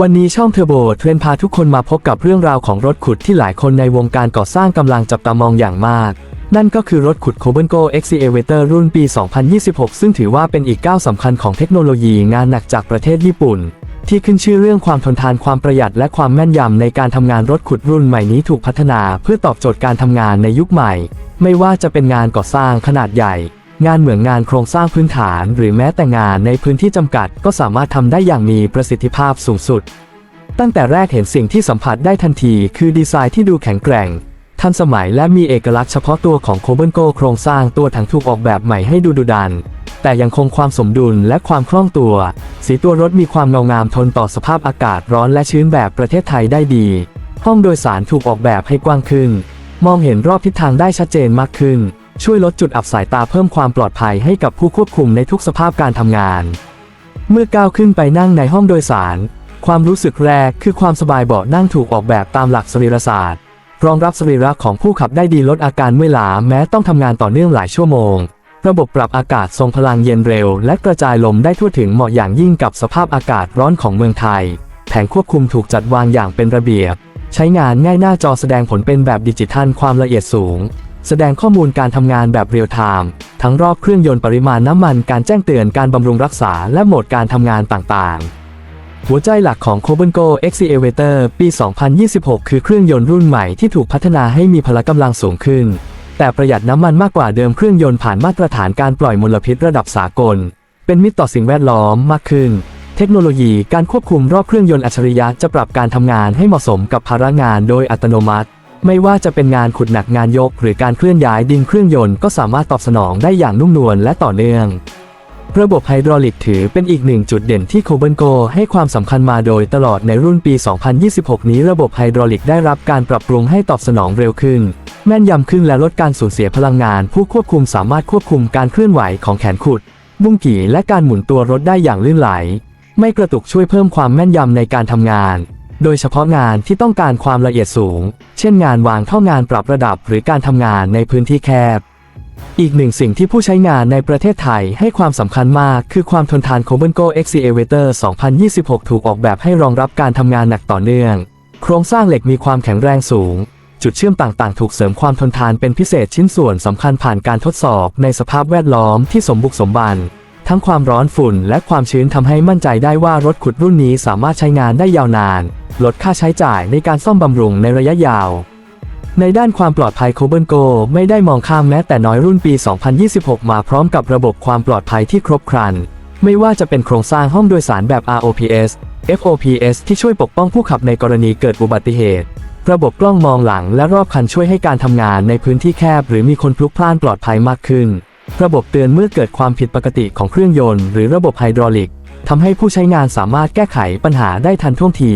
วันนี้ช่องเทอร์โบเทรนพาทุกคนมาพบกับเรื่องราวของรถขุดที่หลายคนในวงการก่อสร้างกำลังจับตามองอย่างมาก นั่นก็คือรถขุด c o b a n g o Excavator รุ่นปี 2026 ซึ่งถือว่าเป็นอีกก้าวสำคัญของเทคโนโลยีงานหนักจากประเทศญี่ปุ่น ที่ขึ้นชื่อเรื่องความทนทานความประหยัดและความแม่นยำในการทำงานรถขุดรุ่นใหม่นี้ถูกพัฒนา เพื่อตอบโจทย์การทำงานในยุคใหม่ ไม่ว่าจะเป็นงานก่อสร้างขนาดใหญ่ งานเหมืองงานโครงสร้างพื้นฐาน หรือแม้แต่งานในพื้นที่จำกัด ก็สามารถทำได้อย่างมีประสิทธิภาพสูงสุด ตั้งแต่แรกเห็นสิ่งที่สัมผัสได้ทันที คือดีไซน์ที่ดูแข็งแกร่ง ทันสมัยและมีเอกลักษณ์เฉพาะตัวของโคเบิลโกโครงสร้างตัวถังถูกออกแบบใหม่ให้ดูดุดัน แต่ยังคงความสมดุลและความคล่องตัว สีตัวรถมีความเงางามทนต่อสภาพอากาศร้อนและชื้นแบบประเทศไทยได้ดี ห้องโดยสารถูกออกแบบให้กว้างขึ้น มองเห็นรอบทิศทางได้ชัดเจนมากขึ้น ช่วยลดจุดอับสายตาเพิ่มความปลอดภัยให้กับผู้ควบคุมในทุกสภาพการทำงาน เมื่อก้าวขึ้นไปนั่งในห้องโดยสาร ความรู้สึกแรกคือความสบายเบาะนั่งถูกออกแบบตามหลักสรีรศาสตร์รองรับสรีระของผู้ขับได้ดีลดอาการเมื่อยล้าแม้ต้องทำงานต่อเนื่องหลายชั่วโมง ระบบปรับอากาศทรงพลังเย็นเร็ว และกระจายลมได้ทั่วถึงเหมาะอย่างยิ่งกับสภาพอากาศร้อนของเมืองไทย แผงควบคุมถูกจัดวางอย่างเป็นระเบียบ ใช้งานง่ายหน้าจอแสดงผลเป็นแบบดิจิทัลความละเอียดสูง แสดงข้อมูลการทำงานแบบเรียลไทม์ทั้งรอบเครื่องยนต์ปริมาณน้ำมันการแจ้งเตือนการบำรุงรักษาและโหมดการทำงานต่างๆ หัวใจหลักของ c o b a n g o Excavator ปี 2026 คือเครื่องยนต์รุ่นใหม่ที่ถูกพัฒนาให้มีพละกำลังสูงขึ้น แต่ประหยัดน้ำมันมากกว่าเดิมเครื่องยนต์ผ่านมาตรฐานการปล่อยมลพิษระดับสากล เป็นมิตรต่อสิ่งแวดล้อมมากขึ้นเทคโนโลยีการควบคุมรอบเครื่องยนต์อัจฉริยะจะปรับการทำงานให้เหมาะสมกับภาระงานโดยอัตโนมัติ ไม่ว่าจะเป็นงานขุดหนักงานยก หรือการเคลื่อนย้ายดินเครื่องยนต์ก็สามารถตอบสนองได้อย่างนุ่มนวลและต่อเนื่อง ระบบไฮดรอลิกถือเป็นอีกหนึ่งจุดเด่นที่โคเบิลโกให้ความสำคัญมาโดยตลอดในรุ่นปี 2026 นี้ระบบไฮดรอลิกได้รับการปรับปรุงให้ตอบสนองเร็วขึ้น แม่นยำขึ้นและลดการสูญเสียพลังงาน ผู้ควบคุมสามารถควบคุมการเคลื่อนไหวของแขนขุดบุ้งกี่และการหมุนตัวรถได้อย่างลื่นไหล ไม่กระตุกช่วยเพิ่มความแม่นยำในการทำงาน โดยเฉพาะงานที่ต้องการความละเอียดสูง เช่นงานวางท่องานปรับระดับหรือการทำงานในพื้นที่แคบ อีกหนึ่งสิ่งที่ผู้ใช้งานในประเทศไทยให้ความสำคัญมากคือความทนทาน c o b a n g o Excavator 2026 ถูกออกแบบให้รองรับการทำงานหนักต่อเนื่อง โครงสร้างเหล็กมีความแข็งแรงสูง จุดเชื่อมต่างๆ ถูกเสริมความทนทานเป็นพิเศษชิ้นส่วนสำคัญผ่านการทดสอบในสภาพแวดล้อมที่สมบุกสมบันทั้งความร้อนฝุ่นและความชื้นทำให้มั่นใจได้ว่ารถขุดรุ่นนี้สามารถใช้งานได้ยาวนาน ลดค่าใช้จ่ายในการซ่อมบำรุงในระยะยาว ในด้านความปลอดภัยโคเบิลโกไม่ได้มองข้ามแม้แต่น้อยรุ่นปี 2026 มาพร้อมกับระบบความปลอดภัยที่ครบครัน ไม่ว่าจะเป็นโครงสร้างห้องโดยสารแบบ ROPS FOPS ที่ช่วยปกป้องผู้ขับในกรณีเกิดอุบัติเหตุ ระบบกล้องมองหลังและรอบคันช่วยให้การทำงานในพื้นที่แคบ หรือมีคนพลุกพล่านปลอดภัยมากขึ้น ระบบเตือนเมื่อเกิดความผิดปกติของเครื่องยนต์หรือระบบไฮดรอลิกทำให้ผู้ใช้งานสามารถแก้ไขปัญหาได้ทันท่วงที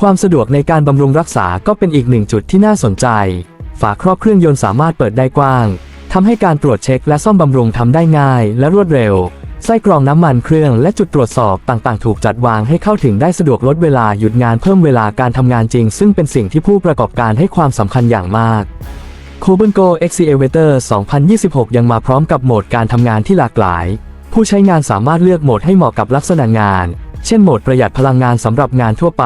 ความสะดวกในการบำรุงรักษาก็เป็นอีกหนึ่งจุดที่น่าสนใจ ฝาครอบเครื่องยนต์สามารถเปิดได้กว้างทำให้การตรวจเช็คและซ่อมบำรุงทำได้ง่ายและรวดเร็ว ไส้กรองน้ำมันเครื่องและจุดตรวจสอบต่างๆ ถูกจัดวางให้เข้าถึงได้สะดวกลดเวลาหยุดงานเพิ่มเวลาการทำงานจริง ซึ่งเป็นสิ่งที่ผู้ประกอบการให้ความสำคัญอย่างมาก c o b a n g o Excavator 2026 ยังมาพร้อมกับโหมดการทำงานที่หลากหลาย ผู้ใช้งานสามารถเลือกโหมดให้เหมาะกับลักษณะงาน เช่นโหมดประหยัดพลังงานสำหรับงานทั่วไป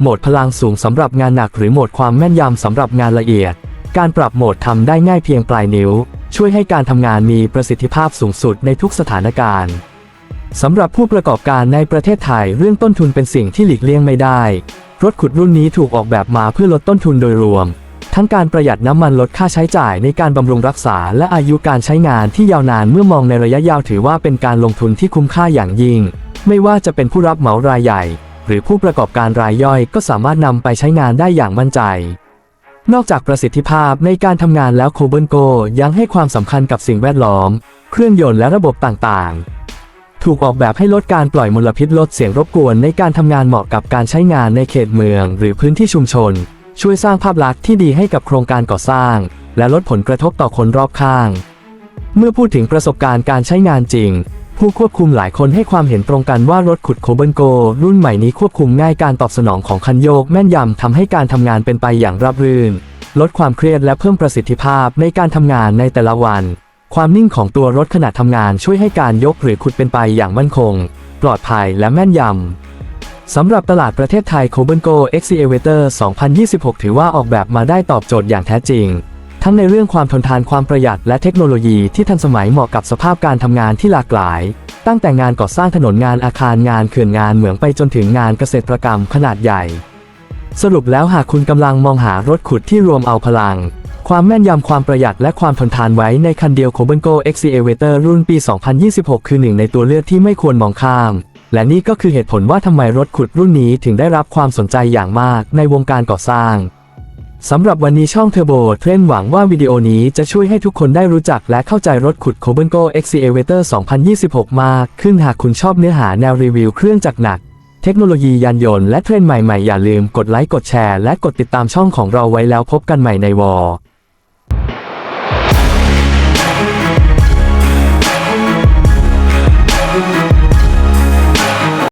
โหมดพลังสูงสำหรับงานหนักหรือโหมดความแม่นยำสำหรับงานละเอียด การปรับโหมดทำได้ง่ายเพียงปลายนิ้ว ช่วยให้การทำงานมีประสิทธิภาพสูงสุดในทุกสถานการณ์สำหรับผู้ประกอบการในประเทศไทยเรื่องต้นทุนเป็นสิ่งที่หลีกเลี่ยงไม่ได้ รถขุดรุ่นนี้ถูกออกแบบมาเพื่อลดต้นทุนโดยรวม ทั้งการประหยัดน้ำมันลดค่าใช้จ่ายในการบำรุงรักษา และอายุการใช้งานที่ยาวนานเมื่อมองในระยะยาวถือว่าเป็นการลงทุนที่คุ้มค่าอย่างยิ่ง ไม่ว่าจะเป็นผู้รับเหมารายใหญ่ หรือผู้ประกอบการรายย่อยก็สามารถนำไปใช้งานได้อย่างมั่นใจ นอกจากประสิทธิภาพในการทำงานแล้วโคเบิลโกยังให้ความสำคัญกับสิ่งแวดล้อม เครื่องยนต์และระบบต่างๆ ถูกออกแบบให้ลดการปล่อยมลพิษลดเสียงรบกวนในการทำงานเหมาะกับการใช้งานในเขตเมือง หรือพื้นที่ชุมชน ช่วยสร้างภาพลักษณ์ที่ดีให้กับโครงการก่อสร้าง และลดผลกระทบต่อคนรอบข้าง เมื่อพูดถึงประสบการณ์การใช้งานจริง ผู้ควบคุมหลายคนให้ความเห็นตรงกันว่ารถขุดโคเบิลโก รุ่นใหม่นี้ควบคุมง่ายการตอบสนองของคันโยกแม่นยำทำให้การทำงานเป็นไปอย่างราบรื่น ลดความเครียดและเพิ่มประสิทธิภาพในการทำงานในแต่ละวัน ความนิ่งของตัวรถขณะทำงานช่วยให้การยกหรือขุดเป็นไปอย่างมั่นคง ปลอดภัยและแม่นยำสำหรับตลาดประเทศไทย c o b e n g o Excavator 2026 ถือว่าออกแบบมาได้ตอบโจทย์อย่างแท้จริง ทั้งในเรื่องความทนทานความประหยัดและเทคโนโลยีที่ทันสมัยเหมาะกับสภาพการทำงานที่หลากหลาย ตั้งแต่งานก่อสร้างถนนงานอาคารงานเขื่อนงานเหมืองไปจนถึงงานเกษตรกรรมขนาดใหญ่ สรุปแล้วหากคุณกำลังมองหารถขุดที่รวมเอาพลัง ความแม่นยำความประหยัดและความทนทานไว้ในคันเดียว c o b e n g o Excavator รุ่นปี 2026 คือหนึ่งในตัวเลือกที่ไม่ควรมองข้าม และนี่ก็คือเหตุผลว่าทำไมรถขุดรุ่นนี้ถึงได้รับความสนใจอย่างมากในวงการก่อสร้าง สำหรับวันนี้ช่องเทอร์โบเทรนหวังว่าวิดีโอนี้จะช่วยให้ทุกคนได้รู้จักและเข้าใจรถขุด c o b e n g o Excavator 2026 มากขึ้นหากคุณชอบเนื้อหาแนวรีวิวเครื่องจักรหนัก เทคโนโลยียานยนต์และเทรนด์ใหม่ๆ อย่าลืมกดไลค์กดแชร์และกดติดตามช่องของเราไว้แล้วพบกันใหม่ในวอ